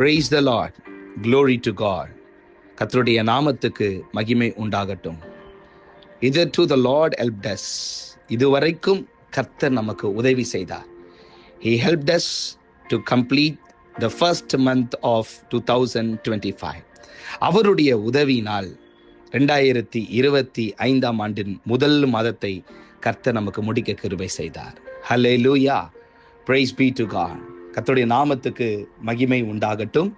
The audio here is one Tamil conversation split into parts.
praise the Lord glory to God கர்த்தருடைய நாமத்துக்கு மகிமை உண்டாகட்டும். இது to the Lord helped us இதுவரைக்கும் கர்த்தர் நமக்கு உதவி செய்தார். He helped us to complete the first month of two thousand twenty five அவருடைய உதவியினால் ரெண்டாயிரத்தி இருபத்தி ஐந்தாம் ஆண்டின் முதல் மாதத்தை கர்த்தர் நமக்கு முடிக்க கிருபை செய்தார். ஹலே லூயா பிரைஸ் பி டு காட் கத்தோடைய நாமத்துக்கு மகிமை உண்டாகட்டும்.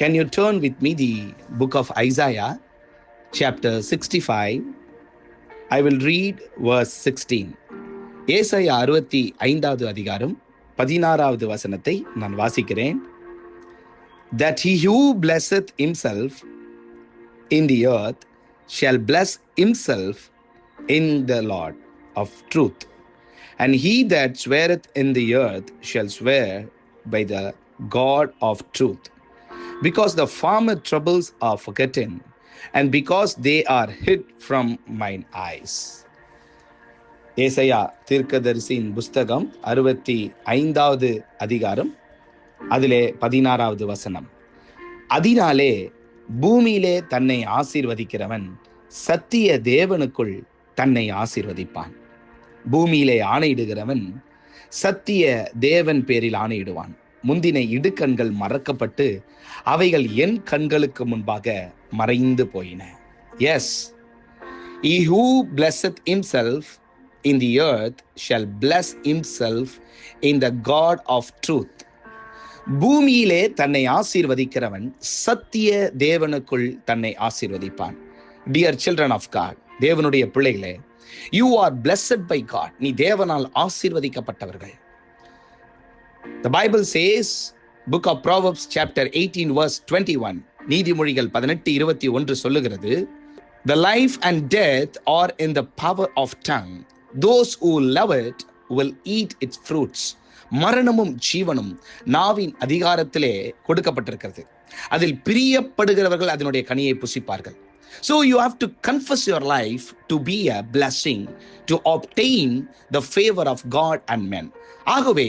Can you turn with me the book of Isaiah chapter sixty five I will read verse sixteen Isaiah அறுபத்தி ஐந்தாவது அதிகாரம் பதினாறாவது வசனத்தை நான் வாசிக்கிறேன். That he who blesseth himself in the earth shall bless himself in the Lord of truth And he that sweareth in the earth shall swear by the God of truth. Because the former troubles are forgotten, and because they are hid from mine eyes. Isaiah தீர்க்கதரிசியின் புஸ்தகம் அறுபத்தி ஐந்தாவது அதிகாரம் அதிலே பதினாறாவது வசனம் அதனாலே பூமியிலே தன்னை ஆசீர்வதிக்கிறவன் சத்திய தேவனுக்குள் தன்னை ஆசீர்வதிப்பான் பூமியிலே ஆணையிடுகிறவன் சத்திய தேவன் பேரில் ஆணையிடுவான். முந்தின இடுக்கண்கள் மறக்கப்பட்டு அவைகள் என் கண்களுக்கு முன்பாக மறைந்து போயின. Yes He who blesseth himself in the earth shall bless himself in the God of truth. பூமியிலே தன்னை ஆசீர்வதிக்கிறவன் சத்திய தேவனுக்குள் தன்னை ஆசீர்வதிப்பான். டியர் சில்ட்ரன் ஆஃப் காட் தேவனுடைய பிள்ளைகளே you are blessed by God நீ தேவனால் ஆசீர்வதிக்கப்பட்டவர்கள். The Bible says book of Proverbs chapter eighteen verse twenty one நீதிமொழிகள் பதினெட்டு இருபத்தி ஒன்று சொல்லுகிறது the life and death are in the power of tongue those who love it will eat its fruits மரணமும் ஜீவனும் நாவின் அதிகாரத்திலே கொடுக்கப்பட்டிருக்கிறது. அதில் பிரியப்படுகிறவர்கள் அதனுடைய கனியை புசிப்பார்கள். So you have to confess your life to be a blessing, to obtain the favor of God and men. ஆகவே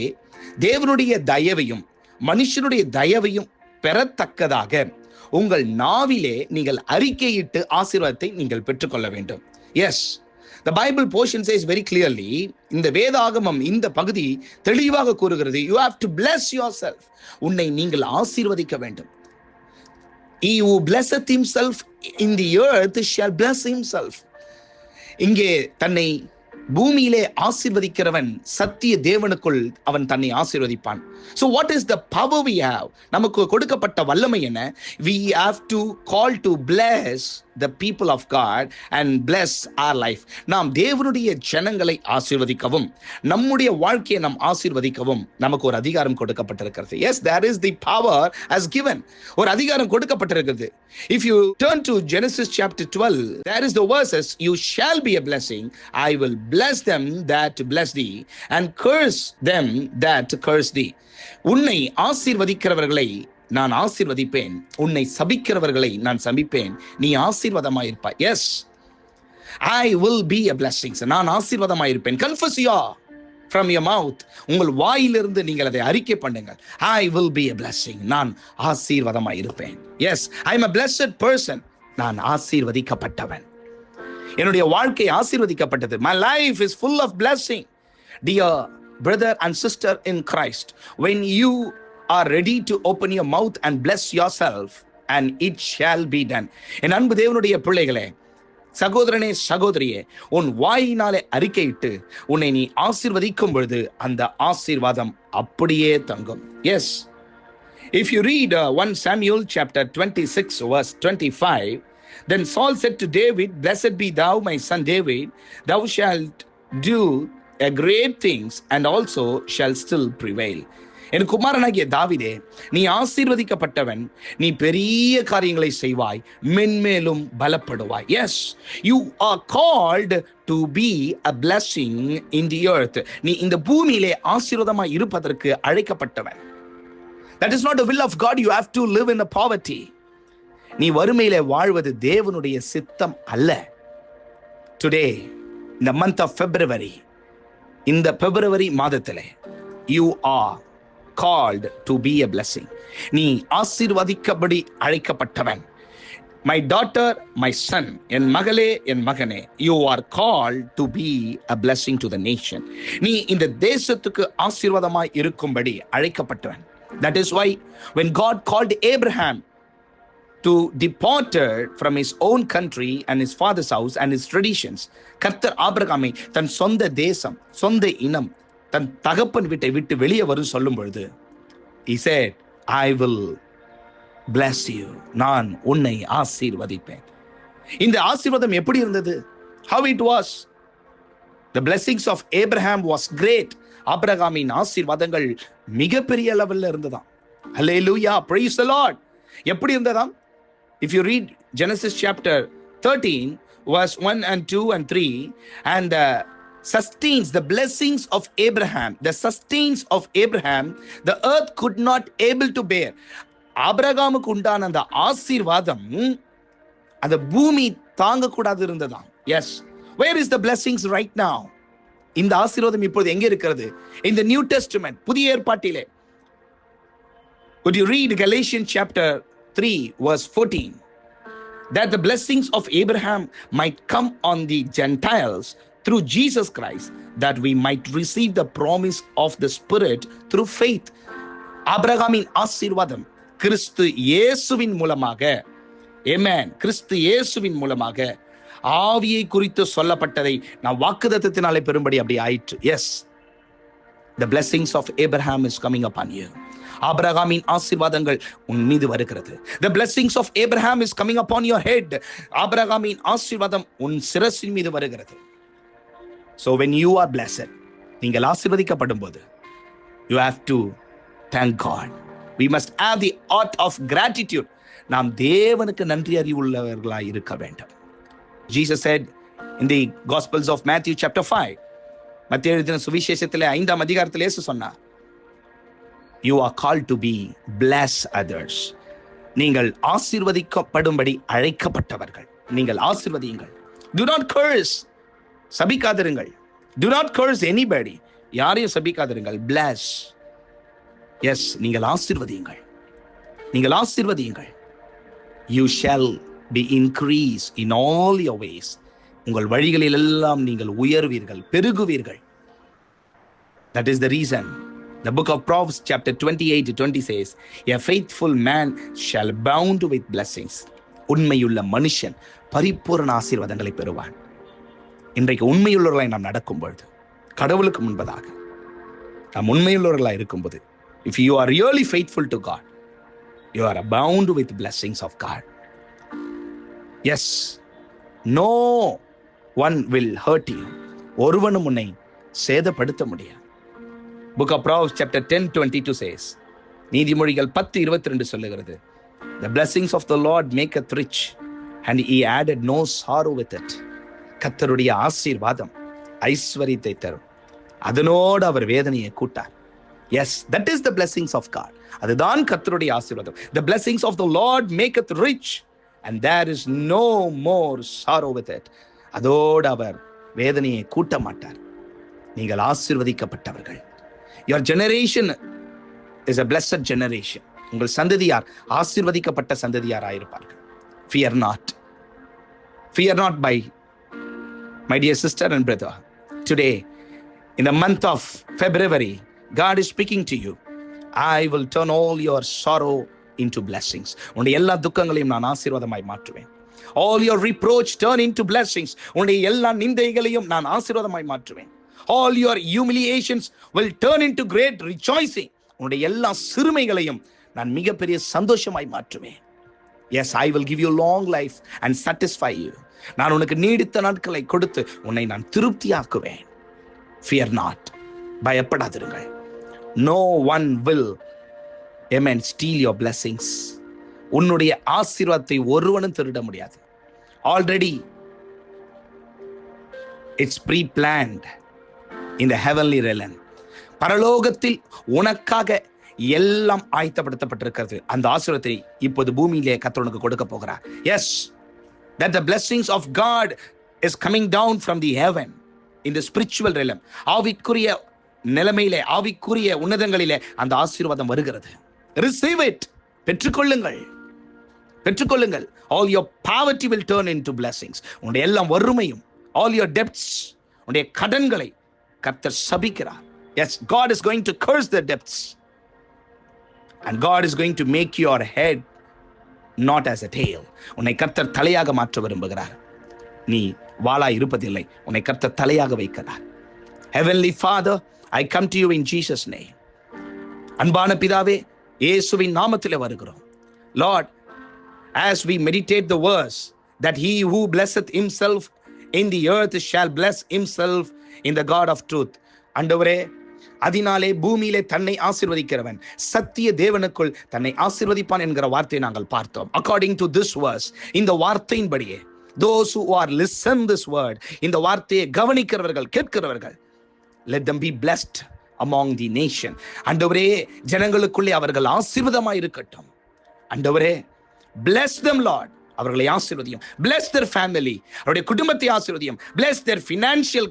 தேவனுடைய தயவையும் மனுஷனுடைய தயவையும் பெறத்தக்கதாக உங்கள் நாவிலே நீங்கள் அறிக்கையிட்டு ஆசீர்வாதத்தை நீங்கள் பெற்றுக்கொள்ள வேண்டும். Yes the Bible portion says very clearly இந்த வேதாகமம் இந்த பகுதி தெளிவாக கூறுகிறது you have to bless yourself உன்னை நீங்கள் ஆசீர்வதிக்க வேண்டும். He who blesseth himself in the earth shall bless himself. இங்கே தன்னை பூமியிலே ஆசிர்வதிக்கிறவன் சத்திய தேவனுக்குள் அவன் தன்னை ஆசீர்வதிப்பான். So what is the power we have நமக்கு கொடுக்கப்பட்ட வல்லமை என்ன? We have to call to bless the people of God and bless our life நாம் தேவனுடைய ஜனங்களை ஆசீர்வதிக்கவும் நம்முடைய வாழ்க்கையை நாம் ஆசீர்வதிக்கவும் நமக்கு ஒரு அதிகாரம் கொடுக்கப்பட்டிருக்கிறது. Yes there is the power as given ஒரு அதிகாரம் கொடுக்கப்பட்டிருக்கிறது. If you turn to Genesis chapter twelve there is the verses you shall be a blessing I will bless them that bless thee and curse them that curse thee உன்னை ஆசீர்வதிக்கிறவர்களை நான் ஆசீர்வதிப்பேன். உன்னை சபிக்கிறவர்களை நான் சபிப்பேன். நீ ஆசீர்வாதமாயிருப்பாய். Yes I will be a blessings நான் ஆசீர்வாதமாயிருப்பேன். Confess ya from your mouth உங்கள் வாயிலிருந்து நீங்கள் அதை அறிக்கை பண்ணுங்கள். I will be a blessing நான் ஆசீர்வாதமாக இருப்பேன் yes I am a blessed person நான் ஆசீர்வதிக்கப்பட்டவன். என்னுடைய வாழ்க்கை ஆசீர்வதிக்கப்பட்டது. My life is full of blessing dear brother and sister in Christ when you are ready to open your mouth and bless yourself and it shall be done என் அன்பு தேவனுடைய பிள்ளைகளே சகோதரனே சகோதரியே உன் வாயினாலே அறிக்கையிட்டு உன்னை நீ ஆசிர்வதிக்கும் பொழுது அந்த ஆசீர்வாதம் அப்படியே தங்கும். Yes if you read one Samuel chapter twenty six verse twenty five then Saul said to David blessed be thou my son David thou shall do a great things and also shall still prevail. என் குமாரனாகிய தாவிதே நீ ஆசீர்வதிக்கப்பட்டவன் நீ பெரிய காரியங்களை செய்வாய் மென்மேலும் பலப்படுவாய். Yes you are called to be a blessing in the earth நீ இந்த பூமியிலே ஆசீர்வாதமாக இருப்பதற்கு அழைக்கப்பட்டவன். That is not a will of God you have to live in a poverty நீ வறுமையில வாழ்வது தேவனுடைய சித்தம் அல்ல. டுடே இந்த மந்த் ஆஃப் பிப்ரவரி இந்த பிப்ரவரி மாதத்திலே you are called to be a blessing. நீ ஆசீர்வதிக்கபடி அழைக்கப்பட்டவன். மை டாட்டர் மை சன் என் மகளே என் மகனே you are call to be a blessing to the nation நீ இந்த தேசத்துக்கு ஆசீர்வாதமாய் இருக்கும்படி அழைக்கப்பட்டவன். That is why when God called Abraham to departed from his own country and his father's house and his traditions கர்த்தர் ஆபிரகாமை தன் சொந்த தேசம் சொந்த இனம் தன் தகப்பன் வீட்டை விட்டு வெளியே வரும் சொல்லும் பொழுது he said I will bless you நான் உன்னை ஆசீர்வதிப்பேன் இந்த ஆசீர்வாதம் எப்படி இருந்தது how it was the blessings of Abraham was great ஆப்ரஹாமின் ஆசீர்வாதங்கள் மிகப்பெரிய லெவல்ல இருந்ததாம் ஹலே லூயா பிரைஸ் த லார்ட் எப்படி இருந்ததாம் if you read Genesis chapter thirteen was one and two and three and sustains the blessings of abraham the sustains of abraham the earth could not able to bear ஆபிரகாமுக்கு உண்டான அந்த ஆசீர்வாதம் அந்த பூமி தாங்கக்கூடாது இருந்ததாம் yes where is the blessings right now இந்த ஆசீர்வாதம் இப்போது எங்க இருக்கிறது இந்த நியூ டெஸ்ட்மெண்ட் புதிய ஏற்பாட்டிலே Would you read Galatians chapter 3, verse 14? That the blessings of Abraham might come on the Gentiles through Jesus Christ that we might receive the promise of the Spirit through faith. ஆபிரகாமின் ஆசீர்வாதம் கிறிஸ்து இயேசுவின் மூலமாக ஏமேன் கிறிஸ்து இயேசுவின் மூலமாக ஆவியை குறித்து சொல்லப்பட்டதை நான் வாக்குதத்தினாலே பெரும்படி அப்படி ஆயிற்று yes the blessings of Abraham is coming up on you ஆபிரகாமின் ஆசீர்வாதங்கள் உன் மீது வருகிறது the blessings of Abraham is coming up on your head ஆபிரகாமின் ஆசீர்வாதம் உன் சிரசின் மீது வருகிறது so when you are blessed நீங்கள் ஆசிர்வதிக்கப்படும் போது you have to thank God we must have the art of gratitude நாம் தேவனுக்கு நன்றி அறிவுள்ளவர்களாக இருக்க வேண்டும். Jesus said in the gospels of Matthew chapter five மத்திய எழுதின சுவிசேஷத்தில் ஐந்தாம் அதிகாரத்தில் ஏசு சொன்னார் you are call to be bless others நீங்கள் ஆசிர்வதிக்கப்படும்படி அழைக்கப்பட்டவர்கள். நீங்கள் ஆசிர்வதியுங்கள். டு நாட் கர்ஸ் சபிக்காதிருங்கள். டு நாட் கர்ஸ் எனிபடி யாரையும் சபிக்காதிருங்கள். பிளஸ் எஸ் நீங்கள் ஆசீர்வதியுங்கள். நீங்கள் ஆசீர்வதியுங்கள். You shall be increase in all your ways உங்கள் வழிகளில் எல்லாம் நீங்கள் உயர்வீர்கள் பெருகுவீர்கள். That is the reason The book of Proverbs, chapter 28 to 20 says, A faithful man shall bound with blessings. உண்மையுள்ள மனுஷன் பரிபூரண ஆசீர்வாதங்களை பெறுவான். இன்றைக்கு உண்மையுள்ளவர்களாய் நாம் நடக்கும் பொழுது கடவுளுக்கு முன்பதாக நாம் உண்மையுள்ளவர்களாக இருக்கும்போது if you are really faithful to God you are abound with blessings of God yes no one will hurt you ஒருவனும் உன்னை சேதப்படுத்த முடியாது. Book of Proverbs chapter ten twenty two says நீதிமொழிகள் பத்து இருபத்தி ரெண்டு சொல்லுகிறது the blessings of the Lord make a rich and he added no sorrow with it கத்தருடைய ஆசீர்வாதம் ஐஸ்வர்யத்தை தரும். அதனோடு அவர் வேதனையை கூட்டார். Yes that is the blessings of God அதுதான் கத்தருடைய ஆசீர்வாதம். The blessings of the Lord maketh rich and there is no more sorrow with it அதோடு அவர் வேதனையை கூட்ட மாட்டார். நீங்கள் ஆசீர்வதிக்கப்பட்டவர்கள். Your generation is a blessed generation உங்கள் சந்ததியார் ஆசீர்வதிக்கப்பட்ட சந்ததியாராயிருப்பார்கள். Fear not fear not by my dear sister and brother today in the month of February, God is speaking to you. I will turn all your sorrow into blessings. உன்னுடைய எல்லா துக்கங்களையும் நான் ஆசீர்வாதமாய் மாற்றுவேன் all your reproach turn into blessings உன்னுடைய எல்லா நிந்தைகளையும் நான் ஆசீர்வாதமாய் மாற்றுவேன் all your humiliations will turn into great rejoicing உன்னுடைய எல்லா சிறுமைகளையும் நான் மிகப்பெரிய சந்தோஷமாய் மாற்றுவேன் yes I will give you long life and satisfy you நான் உனக்கு நீடித்த நாட்களை கொடுத்து உன்னை நான் திருப்தியாக்குவேன். ஃபியர் நாட் பயப்படாதிருங்கள். No one will even steal your blessings உன்னுடைய ஆசீர்வாதத்தை ஒருவனும் திருட முடியாது. ஆல்ரெடி இட்ஸ் ப்ரீ பிளான்ட் இந்த ஹெவன்லி ரெலன் பரலோகத்தில் உனக்காக எல்லாம் ஆயத்தப்படுத்தப்பட்டிருக்கிறது. அந்த ஆசிரியத்தை இப்போது பூமியிலே கத்தவனுக்கு கொடுக்க போகிறார். Yes that the blessings of God is coming down from the heaven in the spiritual realm. ஆவிக்குரிய நிலைமையிலே ஆவிக்குரிய உன்னதங்களிலே அந்த ஆசீர்வாதம் வருகிறது. ரிசீவ் இட் பெற்றுக்கொள்ளுங்கள். பெற்றுக்கொள்ளுங்கள். All your poverty will turn in to blessings உன்னுடைய எல்லாம் வறுமையும் ஆல் யோர் டெப்ட்ஸ் உன்னுடைய கடன்களை கர்த்தர் சபிக்கிறார். Yes God is going to curse the debts and God is going to make your head not as a tail உன்னை கர்த்தர் தலையாக மாற்ற விரும்புகிறார். நீ வாளா இருப்பதில்லை. உன்னை கர்த்தர் தலையாக வைக்கிறார். Heavenly Father I come to you in Jesus name அன்பான பிதாவே இயேசுவின் நாமத்தில் வருகிறோம். Lord as we meditate the verse that he who blesseth himself in the earth shall bless himself in the God of truth அண்டவரே அதனாலே பூமியிலே தன்னை ஆசிர்வதிக்கிறவன் சத்திய தேவனுக்குள் தன்னை ஆசீர்வதிப்பான் என்கிற வார்த்தையை நாங்கள் பார்த்தோம். அக்கார்டிங் டு திஸ் verse இந்த வார்த்தையின்படியே those who are listen this word இந்த வார்த்தையை கவனிக்கிறவர்கள் கேட்கிறவர்கள் let them be blessed among the nation அண்டவரே ஜனங்களுக்குள்ளே அவர்கள் ஆசீர்வதமாக இருக்கட்டும். அண்டவரே பிளஸ் தம் லார்ட் அவர்களை ஆசீர்வதியும். பிளஸ் தர் ஃபேமிலி அவருடைய குடும்பத்தை ஆசீர்வதியும். Bless their financial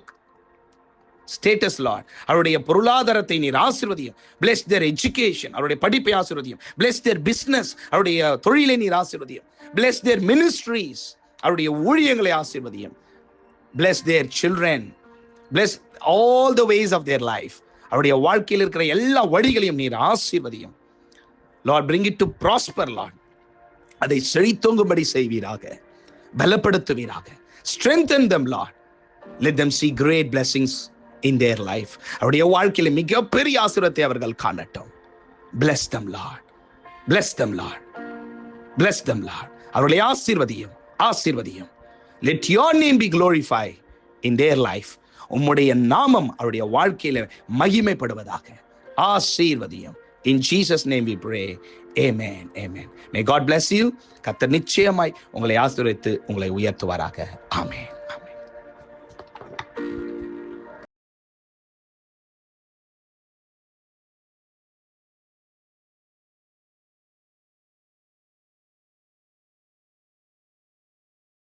status Lord அவருடைய பொருளாதாரத்தை நீர் ஆசிர்வதியும் பிளஸ் தேர் எஜுகேஷன் அவருடைய படிப்பை ஆசிர்வதியும் பிளஸ் தேர் பிஸ்னஸ் அவருடைய தொழிலை நீர் ஆசிர்வதியும் பிளஸ் தேர் மினிஸ்ட்ரீஸ் அவருடைய ஊழியங்களை ஆசிர்வதியும் bless their children bless all the ways of their life அவருடைய வாழ்க்கையில் இருக்கிற எல்லா வழிகளையும் நீர் ஆசிர்வதியும் lord bring it to prosper lord அதை செழித்தோங்கும்படி செய்வீராக பலப்படுத்துவீராக strengthen them lord let them see great blessings in their life அவருடைய வாழ்க்கையில மிகப்பெரிய ஆசுரத்தை அவர்கள் காணட்டும். Bless them lord bless them lord bless them lord அவர்களை ஆசீர்வதியும் ஆசீர்வதியும். Let your name be glorify in their life உம்முடைய நாமம் அவருடைய வாழ்க்கையில மகிமைப்படுவதாக. ஆசீர்வதியும். In Jesus name we pray. Amen amen may God bless you கத்தர் நிச்சயமாய் உங்களை ஆசீர்வித்து உங்களை உயர்த்துவாராக. ஆமேன்